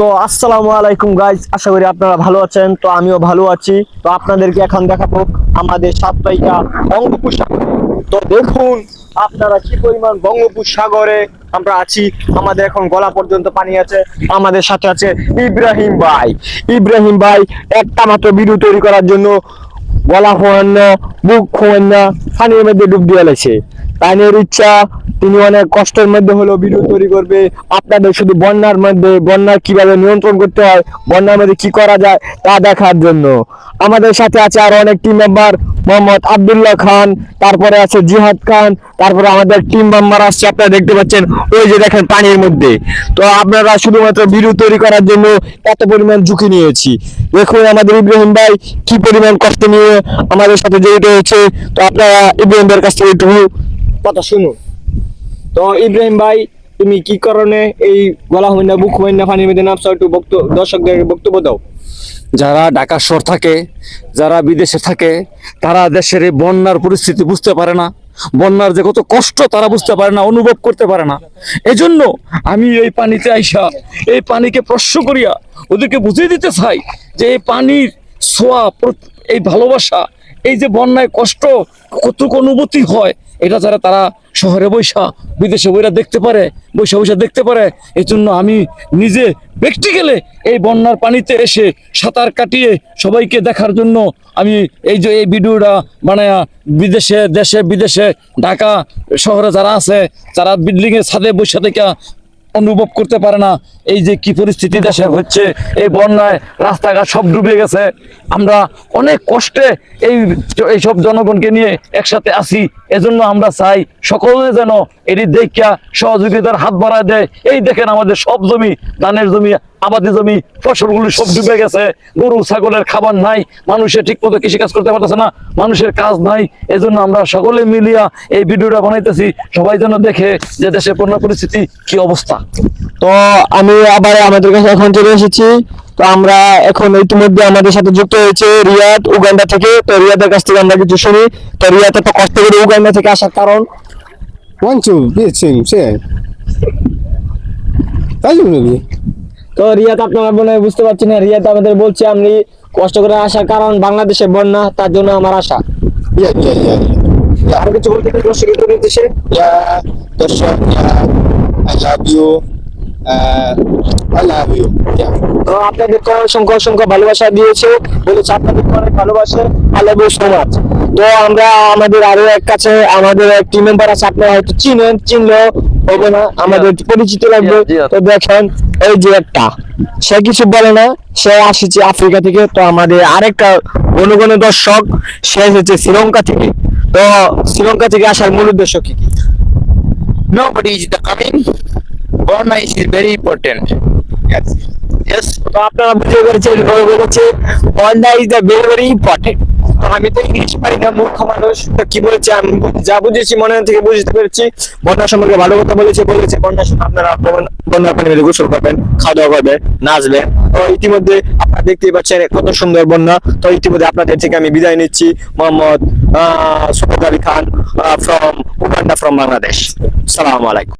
তো আসসালামু আলাইকুম গাইজ আশা করি আপনারা ভালো আছেন। তো আমিও ভালো আছি। তো আপনাদেরকে এখন দেখাবো আমাদের সাপ্তাহিকা বঙ্গোপসাগর। তো দেখুন, আপনারা কি পরিমাণ বঙ্গোপসাগরে আমরা আছি? আমাদের এখন গলা পর্যন্ত পানি আছে। আমাদের সাথে আছে ইব্রাহিম ভাই। ইব্রাহিম ভাই একটা মাত্র ভিডিও তৈরি করার জন্য গলা খোয়ান না বুক খোয়ান না পানির মধ্যে ডুব দিয়ে লেছে পানির ইচ্ছা, তিনি অনেক কষ্টের মধ্যে হলো ভিডিও তৈরি করবে। আপনাদের শুধু বন্যার মধ্যে বন্যা কীভাবে নিয়ন্ত্রণ করতে হয়, বন্যার মধ্যে কি করা যায়, তা দেখার জন্য। আমাদের সাথে আছে আর অনেক টিম মেম্বার মোহাম্মদ আব্দুল্লাহ খান, তারপরে আছে জিহাদ খান, তারপরে আমাদের টিম মেম্বার আসছে, আপনারা দেখতে পাচ্ছেন, ওই যে দেখেন পানির মধ্যে। তো আপনারা শুধুমাত্র ভিডিও তৈরি করার জন্য এত পরিমাণ ঝুঁকি নিয়েছি। দেখুন আমাদের ইব্রাহিম ভাই কি পরিমাণ কষ্ট নিয়ে আমাদের সাথে জড়িত হয়েছে। তো আপনারা ইব্রাহিম ভাইয়ের কাছ থেকে একটু কথা শুনুন তো ইব্রাহিম ভাই, তুমি কি কারণে এই গলা হইনা, বুক হইনা, পানির মধ্যে নামছো, একটু বক্তব্য দর্শকদের বক্তব্য দাও। যারা ঢাকা শহর থাকে, যারা বিদেশে থাকে, তারা দেশের এই বন্যার পরিস্থিতি বুঝতে পারে না। বন্যার যে কত কষ্ট, তারা বুঝতে পারে না, অনুভব করতে পারে না। এজন্য আমি এই পানিতে আইসা, এই পানিকে প্রশ্ন করিয়া ওদেরকে বুঝিয়ে দিতে চাই যে এই পানির ছোঁয়া, এই ভালোবাসা এই যে বন্যায় কষ্ট, কতটুকু অনুভূতি হয়, এটা যারা তারা শহরে বৈশা, বিদেশে বইরা দেখতে পারে, বৈশা বৈশা দেখতে পারে এই জন্য আমি নিজে প্র্যাকটিক্যালে এই বন্যার পানিতে এসে সাঁতার কাটিয়ে সবাইকে দেখার জন্য আমি এই যে এই ভিডিওটা বানায়া বিদেশে, দেশে, বিদেশে, ঢাকা শহরে যারা আছে, যারা বিল্ডিং এর ছাদে বৈশা থেকে অনুভব করতে পারে না। এই যে কি পরিস্থিতি দেশে হচ্ছে এই বন্যায় রাস্তাঘাট সব ডুবে গেছে। আমরা অনেক কষ্টে এই এইসব জনগণকে নিয়ে একসাথে আসি এজন্য আমরা চাই সকলে যেন এটি দেখা সহযোগিতার হাত বাড়ায় দেয়। এই দেখেন আমাদের সব জমি ধানের জমি আবাদি জমি ফসলগুলো সব ডুবে গেছে। গরু ছাগলের খাবার নাই। মানুষের ঠিক মতো কৃষিকাজ করতে পারতেছে না। মানুষের কাজ নাই। এজন্য আমরা সকলে মিলিয়া এই ভিডিওটা বানাইতেছি। সবাই যেন দেখে যে দেশের বন্যা পরিস্থিতি কি অবস্থা। তো আমি আবার আমাদের কাছে এখন চলে এসেছি। তো আমরা এখন ইতিমধ্যে আমাদের সাথে যুক্ত হয়েছে রিয়াদ উগান্ডা থেকে। তো রিয়াদের কাছ থেকে আমরা কিছু শুনি। তো রিয়াদ এত কষ্ট করে উগান্ডা থেকে আসার কারণ? Wancu bitching sih tahu nabi তো রিয়াদ আপনারা মনে বুঝতে পারছেন না রিয়াদ আমাদের বলছে আমি কষ্ট করে আসার কারণ বাংলাদেশে বন্যা তার জন্য আমার আশা। Ya ya ya আর কিছু বলতে তো আপনাদেরকে অসংখ্য অসংখ্য ভালোবাসা দিয়েছে বলেছে আপনাদেরকে অনেক ভালোবাসে I love you so much তো আমরা আমাদের আরও এক কাছে আমাদের এক টিম মেম্বার আছে আপনারা হয়তো চিনেন চিনলেও হবে না আমাদের পরিচিত লাগবে. তো দেখেন এই যে একটা সে কিছু বলে না সে আসেছে আফ্রিকা থেকে তো আমাদের আরেকটা ঘন দর্শক সে এসেছে শ্রীলঙ্কা থেকে। তো শ্রীলঙ্কা থেকে আসার মূল উদ্দেশ্য কি কি nobody is the coming. Coming is very important. yes Yes. তো আপনারা বুঝতে পেরেছেন বলে বলেছে বন্ডা is the very very important তো আমি তো ইংলিশ পারি না, মূর্খ মানুষ। কি বলেছে আমি? যা বুঝেছি, মনে থেকে বুঝতে পেরেছি। বন্যা সম্পর্কে ভালো কথা বলেছে বলেছে। বন্যার সময় আপনারা বন- বন্যার পানি মেরে গোসল করবেন খাওয়া দাওয়া করবেন নাচবেন তো ইতিমধ্যে আপনারা দেখতেই পাচ্ছেন কত সুন্দর বন্যা। তো ইতিমধ্যে আপনাদের থেকে আমি বিদায় নিচ্ছি। Mohammad Syed Ali Khan from Uganda from Bangladesh. সালাম আলাইকুম।